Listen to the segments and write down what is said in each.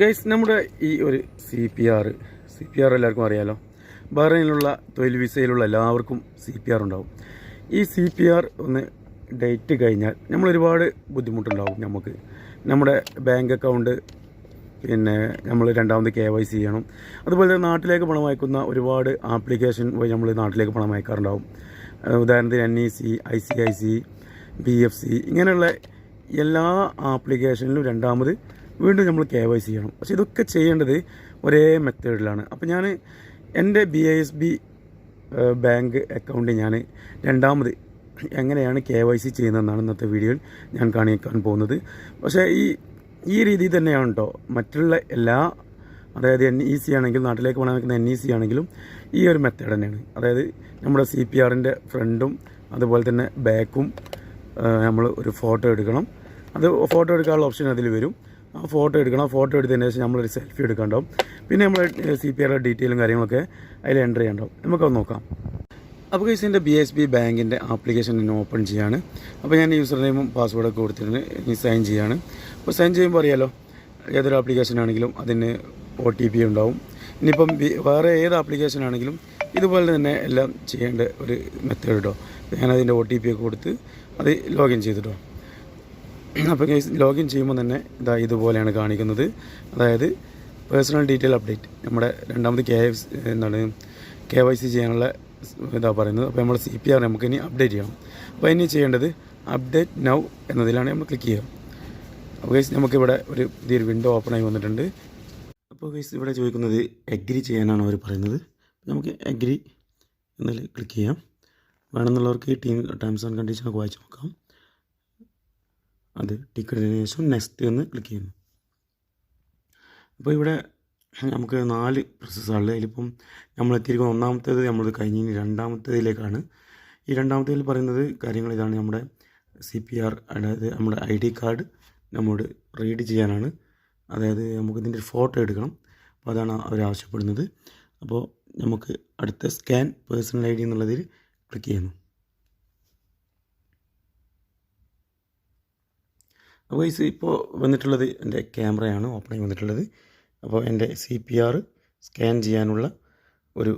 Guys നമ്മുടെ ഈ ഒരു C P R C P R എല്ലാവർക്കും അറിയാലോ. ബഹ്റൈനിലുള്ള തൊഴിൽ വിസയിലുള്ള എല്ലാവർക്കും സി പി ആർ ഉണ്ടാവും. ഈ സി പി ആർ ഒന്ന് ഡേറ്റ് കഴിഞ്ഞാൽ നമ്മൾ ഒരുപാട് ബുദ്ധിമുട്ടുണ്ടാവും നമുക്ക്. നമ്മുടെ ബാങ്ക് അക്കൗണ്ട് പിന്നെ നമ്മൾ രണ്ടാമത് കെ വൈ സി ചെയ്യണം. അതുപോലെ തന്നെ നാട്ടിലേക്ക് പണം അയക്കുന്ന ഒരുപാട് ആപ്ലിക്കേഷൻ വഴി നമ്മൾ നാട്ടിലേക്ക് പണം അയക്കാറുണ്ടാവും. ഉദാഹരണത്തിന് N E C I C I C I B F ഇങ്ങനെയുള്ള എല്ലാ ആപ്ലിക്കേഷനിലും രണ്ടാമത് വീണ്ടും നമ്മൾ കെ വൈ സി ചെയ്യണം. പക്ഷേ ഇതൊക്കെ ചെയ്യേണ്ടത് ഒരേ മെത്തേഡിലാണ്. അപ്പോൾ ഞാൻ എന്റെ B S B bank account ഞാൻ രണ്ടാമത് എങ്ങനെയാണ് കെ വൈ സി ചെയ്യുന്നതെന്നാണ് ഇന്നത്തെ വീഡിയോയിൽ ഞാൻ കാണിക്കാൻ പോകുന്നത്. പക്ഷേ ഈ ഈ രീതിയിൽ തന്നെയാണ് കേട്ടോ മറ്റുള്ള എല്ലാ അതായത് എൻ ഇ സി ആണെങ്കിലും നാട്ടിലേക്ക് പോകാൻ നിൽക്കുന്ന എൻ ഇ സി ആണെങ്കിലും ഈ ഒരു മെത്തേഡ് തന്നെയാണ്. അതായത് നമ്മുടെ സി പി ആറിന്റെ ഫ്രണ്ടും അതുപോലെ തന്നെ ബാക്കും നമ്മൾ ഒരു ഫോട്ടോ എടുക്കണം. അത് ഫോട്ടോ എടുക്കാനുള്ള ഓപ്ഷൻ അതിൽ വരും. ആ ഫോട്ടോ എടുക്കണം. ഫോട്ടോ എടുത്തതിന് ശേഷം നമ്മളൊരു സെൽഫി എടുക്കണ്ടാവും. പിന്നെ നമ്മൾ സി പി ആറുടെ ഡീറ്റെയിലും കാര്യങ്ങളൊക്കെ അതിൽ എന്റർ ചെയ്യണ്ടാവും. നമുക്കത് നോക്കാം. അപ്പോൾ കേസ് എന്റെ ബി എസ് ബി ബാങ്കിന്റെ ആപ്ലിക്കേഷൻ എന്നെ ഓപ്പൺ ചെയ്യാണ്. അപ്പോൾ ഞാൻ യൂസർ നെയിമും പാസ്വേഡൊക്കെ കൊടുത്തിട്ടുണ്ട്. ഇനി സൈൻ ചെയ്യാണ്. അപ്പോൾ സൈൻ ചെയ്യുമ്പോൾ അറിയാലോ ഏതൊരു ആപ്ലിക്കേഷൻ ആണെങ്കിലും അതിന് ഒ ടി പി ഉണ്ടാവും. ഇനിയിപ്പം വേറെ ഏത് ആപ്ലിക്കേഷൻ ആണെങ്കിലും ഇതുപോലെ തന്നെ എല്ലാം ചെയ്യേണ്ട ഒരു മെത്തേഡ് കേട്ടോ ഞാനതിന്റെ ഒ ടി പി ഒക്കെ കൊടുത്ത് അത് ലോഗിൻ ചെയ്തിട്ടോ. അപ്പോൾ ഗൈസ് ലോഗിൻ ചെയ്യുമ്പോൾ തന്നെ ഇതാ ഇതുപോലെയാണ് കാണിക്കുന്നത്. അതായത് പേഴ്സണൽ ഡീറ്റെയിൽ അപ്ഡേറ്റ് നമ്മുടെ രണ്ടാമത് കെ എഫ് എന്താണ് കെ വൈ സി ചെയ്യാനുള്ള ഇതാ പറയുന്നത്. അപ്പോൾ നമ്മൾ സി പി ആർ നമുക്ക് ഇനി അപ്ഡേറ്റ് ചെയ്യണം അപ്പോൾ ഇനി ചെയ്യേണ്ടത് അപ്ഡേറ്റ് നൗ എന്നതിലാണ് നമ്മൾ ക്ലിക്ക് ചെയ്യുക. അപ്പോൾ ഗൈസ് നമുക്കിവിടെ ഒരു പുതിയൊരു വിൻഡോ ഓപ്പൺ ആയി വന്നിട്ടുണ്ട്. അപ്പോൾ ഗൈസ് ഇവിടെ ചോദിക്കുന്നത് എഗ്രി ചെയ്യാനാണ് അവർ പറയുന്നത്. നമുക്ക് എഗ്രി എന്നതിൽ ക്ലിക്ക് ചെയ്യാം. വേണമെന്നുള്ളവർക്ക് ടീം ടേംസ് ആൻഡ് കണ്ടീഷനൊക്കെ വായിച്ച് നോക്കാം. അത് ടിക്കറ്റിന് ശേഷം നെക്സ്റ്റ് എന്ന് ക്ലിക്ക് ചെയ്യുന്നു. അപ്പോൾ ഇവിടെ നമുക്ക് നാല് പ്രോസസ്സാണുള്ളത് അതിലിപ്പം നമ്മൾ എത്തിയിരിക്കുന്ന ഒന്നാമത്തേത് നമ്മൾ കഴിഞ്ഞ് രണ്ടാമത്തേതിലേക്കാണ്. ഈ രണ്ടാമത്തേതിൽ പറയുന്നത് കാര്യങ്ങൾ ഇതാണ്. നമ്മുടെ സി പി ആർ അതായത് നമ്മുടെ ഐ ഡി കാർഡ് നമ്മോട് റീഡ് ചെയ്യാനാണ്. അതായത് നമുക്ക് ഇതിന്റെ ഒരു ഫോട്ടോ എടുക്കണം. അപ്പോൾ അതാണ് അവർ ആവശ്യപ്പെടുന്നത്. അപ്പോൾ നമുക്ക് അടുത്ത സ്കാൻ പേഴ്സണൽ ഐ ഡി എന്നുള്ളതിൽ ക്ലിക്ക് ചെയ്യുന്നു. ഇത് ഇപ്പോൾ വന്നിട്ടുള്ളത് എന്റെ ക്യാമറയാണ് ഓപ്പണിങ് വന്നിട്ടുള്ളത്. അപ്പോൾ എന്റെ സി പി ആർ സ്കാൻ ചെയ്യാനുള്ള ഒരു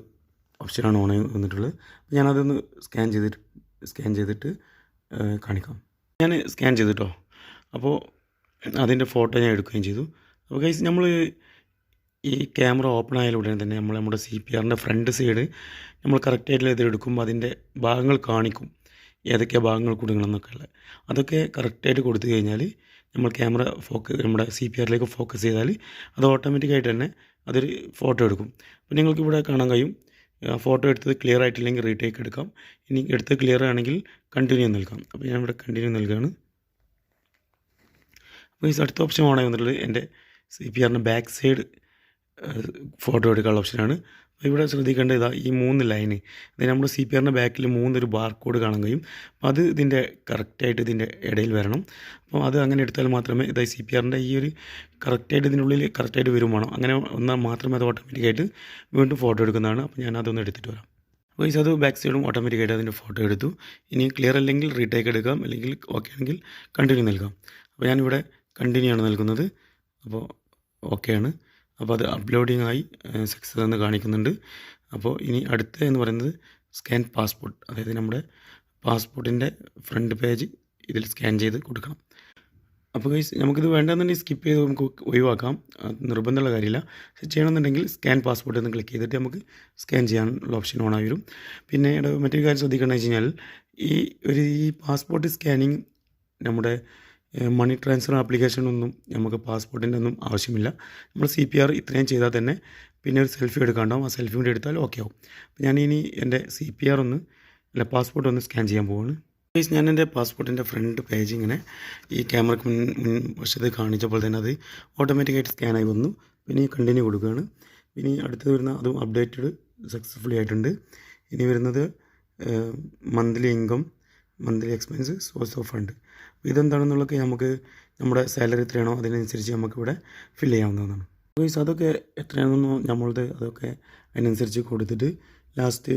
ഓപ്ഷനാണ് ഓണായി വന്നിട്ടുള്ളത്. അപ്പോൾ ഞാനതൊന്ന് സ്കാൻ ചെയ്തിട്ട് സ്കാൻ ചെയ്തിട്ട് കാണിക്കാം. ഞാൻ സ്കാൻ ചെയ്തിട്ടോ? അപ്പോൾ അതിന്റെ ഫോട്ടോ ഞാൻ എടുക്കുകയും ചെയ്തു. അപ്പോൾ കൈസ് നമ്മൾ ഈ ക്യാമറ ഓപ്പൺ ആയാൽ ഉടനെ തന്നെ നമ്മൾ നമ്മുടെ സി പി ആറിന്റെ ഫ്രണ്ട് സൈഡ് നമ്മൾ കറക്റ്റായിട്ടുള്ള ഇത് എടുക്കുമ്പോൾ അതിന്റെ ഭാഗങ്ങൾ കാണിക്കും. ഏതൊക്കെ ഭാഗങ്ങൾ കൊടുക്കണം ഉള്ളത്. അതൊക്കെ കറക്റ്റായിട്ട് കൊടുത്തു കഴിഞ്ഞാൽ നമ്മൾ ക്യാമറ ഫോക്കസ് നമ്മുടെ സി പി ആറിലേക്ക് ഫോക്കസ് ചെയ്താൽ അത് ഓട്ടോമാറ്റിക്കായിട്ട് തന്നെ അതൊരു ഫോട്ടോ എടുക്കും. അപ്പോൾ നിങ്ങൾക്ക് ഇവിടെ കാണാൻ കഴിയും. ഫോട്ടോ എടുത്തത് ക്ലിയർ ആയിട്ടില്ലെങ്കിൽ റീടേക്ക് എടുക്കാം. ഇനി എടുത്തത് ക്ലിയർ ആണെങ്കിൽ കണ്ടിന്യൂ നൽകാം. അപ്പോൾ ഞാൻ ഇവിടെ കണ്ടിന്യൂ നൽകുകയാണ് അപ്പോൾ ഈ അടുത്ത ഓപ്ഷൻ ഓണായി വന്നിട്ടുള്ളത് എന്റെ സി പി ആറിന്റെ ബാക്ക് സൈഡ് ഫോട്ടോ എടുക്കാനുള്ള ഓപ്ഷനാണ് ഇവിടെ ശ്രദ്ധിക്കേണ്ട ഇതാ ഈ മൂന്ന് ലൈന് ഇതിന് നമ്മുടെ സി പി ആറിന്റെ ബാക്കിൽ മൂന്നൊരു ബാർ കോഡ് കാണാൻ കഴിയും. അപ്പോൾ അത് ഇതിന്റെ കറക്റ്റായിട്ട് ഇതിന്റെ ഇടയിൽ വരണം. അപ്പോൾ അത് അങ്ങനെ എടുത്താൽ മാത്രമേ ഇതായി സി പി ആറിന്റെ ഈ ഒരു കറക്റ്റായിട്ട് ഇതിനുള്ളിൽ കറക്റ്റായിട്ട് വരും വേണം. അങ്ങനെ വന്നാൽ മാത്രമേ അത് ഓട്ടോമാറ്റിക്കായിട്ട് വീണ്ടും ഫോട്ടോ എടുക്കുന്നതാണ്. അപ്പോൾ ഞാൻ അതൊന്ന് എടുത്തിട്ട് വരാം. അപ്പോൾ ഇത് അത് ബാക്ക് സൈഡും ഓട്ടോമാറ്റിക്കായിട്ട് അതിന്റെ ഫോട്ടോ എടുത്തു. ഇനി ക്ലിയർ അല്ലെങ്കിൽ റീടേക്ക് എടുക്കാം. അല്ലെങ്കിൽ ഓക്കെ ആണെങ്കിൽ കണ്ടിന്യൂ നൽകാം. അപ്പോൾ ഞാനിവിടെ കണ്ടിന്യൂ ആണ് നൽകുന്നത്. അപ്പോൾ ഓക്കെയാണ് അപ്പോൾ അത് അപ്ലോഡിംഗ് ആയി സക്സസ് എന്ന് കാണിക്കുന്നുണ്ട്. അപ്പോൾ ഇനി അടുത്ത എന്ന് പറയുന്നത് സ്കാൻ പാസ്പോർട്ട് അതായത് നമ്മുടെ പാസ്പോർട്ടിന്റെ ഫ്രണ്ട് പേജ് ഇതിൽ സ്കാൻ ചെയ്ത് കൊടുക്കണം. അപ്പോൾ ഗൈസ് നമുക്കിത് വേണ്ടെന്നുണ്ടെങ്കിൽ സ്കിപ്പ് ചെയ്ത് നമുക്ക് ഒഴിവാക്കാം. നിർബന്ധമുള്ള കാര്യമില്ല. ചെയ്യണമെന്നുണ്ടെങ്കിൽ സ്കാൻ പാസ്പോർട്ട് എന്ന് ക്ലിക്ക് ചെയ്തിട്ട് നമുക്ക് സ്കാൻ ചെയ്യാനുള്ള ഓപ്ഷൻ ഓൺ ആയി വരും. പിന്നെ മറ്റൊരു കാര്യം ശ്രദ്ധിക്കണമെന്ന് വെച്ച് കഴിഞ്ഞാൽ ഈ ഒരു ഈ പാസ്പോർട്ട് സ്കാനിങ് നമ്മുടെ മണി ട്രാൻസ്ഫർ ആപ്ലിക്കേഷൻ ഒന്നും നമുക്ക് പാസ്പോർട്ടിന്റെ ഒന്നും ആവശ്യമില്ല. നമ്മൾ സി പി ആർ ഇത്രയും ചെയ്താൽ തന്നെ പിന്നെ ഒരു സെൽഫി എടുക്കാണ്ടാവും. ആ സെൽഫി കൂടി എടുത്താൽ ഓക്കെ ആവും. അപ്പോൾ ഞാൻ ഇനി എന്റെ സി പി ആർ ഒന്ന് അല്ല പാസ്പോർട്ട് ഒന്ന് സ്കാൻ ചെയ്യാൻ പോവാണ്. പ്ലീസ് ഞാൻ എന്റെ പാസ്പോർട്ടിന്റെ ഫ്രണ്ട് പേജ് ഇങ്ങനെ ഈ ക്യാമറയ്ക്ക് മുൻ മുൻ വശത്ത് കാണിച്ചപ്പോൾ തന്നെ അത് ഓട്ടോമാറ്റിക്കായിട്ട് സ്കാനായി വന്നു. പിന്നെ കണ്ടിന്യൂ കൊടുക്കുകയാണ്. പിന്നെ അടുത്ത് വരുന്ന അതും അപ്ഡേറ്റഡ് സക്സസ്ഫുള്ളി ആയിട്ടുണ്ട്. ഇനി വരുന്നത് monthly income monthly expense source of fund ഇതെന്താണെന്നുള്ളതൊക്കെ നമുക്ക് നമ്മുടെ സാലറി എത്രയാണോ അതിനനുസരിച്ച് നമുക്കിവിടെ ഫില്ല് ചെയ്യാവുന്നതാണ്. ഗൈസ് അതൊക്കെ എത്രയാണെന്നോ നമ്മളത് അതൊക്കെ അതിനനുസരിച്ച് കൊടുത്തിട്ട് ലാസ്റ്റ്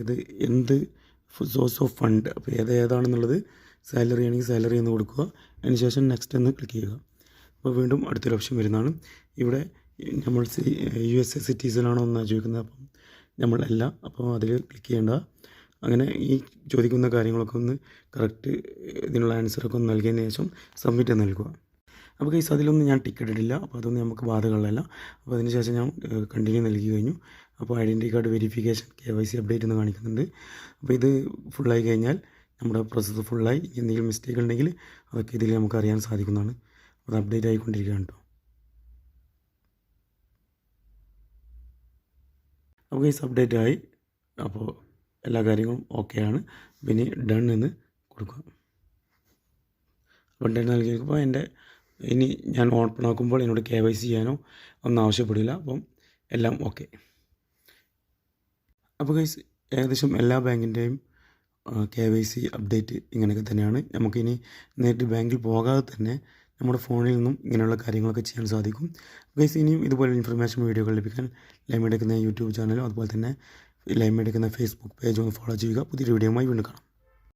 ഇത് എന്ത് സോഴ്സ് ഓഫ് ഫണ്ട് അപ്പോൾ ഏത് ഏതാണെന്നുള്ളത് സാലറി ആണെങ്കിൽ സാലറി എന്ന് കൊടുക്കുക. അതിനുശേഷം നെക്സ്റ്റ് എന്ന് ക്ലിക്ക് ചെയ്യുക. അപ്പോൾ വീണ്ടും അടുത്തൊരു ഓപ്ഷൻ വരുന്നതാണ്. ഇവിടെ നമ്മൾ സി യു എസ് എ സിറ്റീസനാണോ എന്നാണ് ചോദിക്കുന്നത്. അപ്പം നമ്മളല്ല അപ്പോൾ അതിൽ ക്ലിക്ക് ചെയ്യേണ്ട. അങ്ങനെ ഈ ചോദിക്കുന്ന കാര്യങ്ങളൊക്കെ ഒന്ന് കറക്റ്റ് ഇതിനുള്ള ആൻസറൊക്കെ ഒന്ന് നൽകിയതിന് ശേഷം സബ്മിറ്റ് നൽകുക. അപ്പോൾ കേസ് അതിലൊന്നും ഞാൻ ടിക്കറ്റ് ഇടില്ല. അപ്പോൾ അതൊന്നും നമുക്ക് ബാധകളല്ല അപ്പോൾ അതിന് ശേഷം ഞാൻ കണ്ടിന്യൂ നൽകി കഴിഞ്ഞു. അപ്പോൾ identity card verification K Y C update എന്ന് കാണിക്കുന്നുണ്ട്. അപ്പോൾ ഇത് ഫുള്ളായി കഴിഞ്ഞാൽ നമ്മുടെ പ്രോസസ്സ് ഫുള്ളായി എന്തെങ്കിലും മിസ്റ്റേക്ക് ഉണ്ടെങ്കിൽ അതൊക്കെ ഇതിൽ നമുക്ക് അറിയാൻ സാധിക്കുന്നതാണ്. അത് അപ്ഡേറ്റ് ആയിക്കൊണ്ടിരിക്കുകയാണ് കേട്ടോ അപ്പോൾ കേസ് അപ്ഡേറ്റ് ആയി. അപ്പോൾ എല്ലാ കാര്യങ്ങളും ആണ്. പിന്നെ ഡൺ എന്ന് കൊടുക്കുക. അപ്പോൾ ഡൺ നൽകിയപ്പോൾ എന്റെ ഇനി ഞാൻ ഓപ്പൺ ആക്കുമ്പോൾ എന്നോട് കെ വൈ സി ചെയ്യാനോ ഒന്നും ആവശ്യപ്പെടില്ല. അപ്പം എല്ലാം ഓക്കെ അപ്പോൾ ഗൈസ് ഏകദേശം എല്ലാ ബാങ്കിന്റെയും കെ വൈ സി അപ്ഡേറ്റ് ഇങ്ങനെയൊക്കെ തന്നെയാണ്. നമുക്കിനി നേരിട്ട് ബാങ്കിൽ പോകാതെ തന്നെ നമ്മുടെ ഫോണിൽ നിന്നും ഇങ്ങനെയുള്ള കാര്യങ്ങളൊക്കെ ചെയ്യാൻ സാധിക്കും. ഗൈസ് ഇനിയും ഇതുപോലെ ഇൻഫർമേഷൻ വീഡിയോകൾ ലഭിക്കാൻ ലൈമിടക്കുന്ന യൂട്യൂബ് ചാനലും അതുപോലെ തന്നെ ലൈം എടുക്കുന്ന ഫേസ്ബുക്ക് പേജ് ഒന്ന് ഫോളോ ചെയ്യുക. പുതിയൊരു വീഡിയോയുമായി വീണ്ടും കാണാം.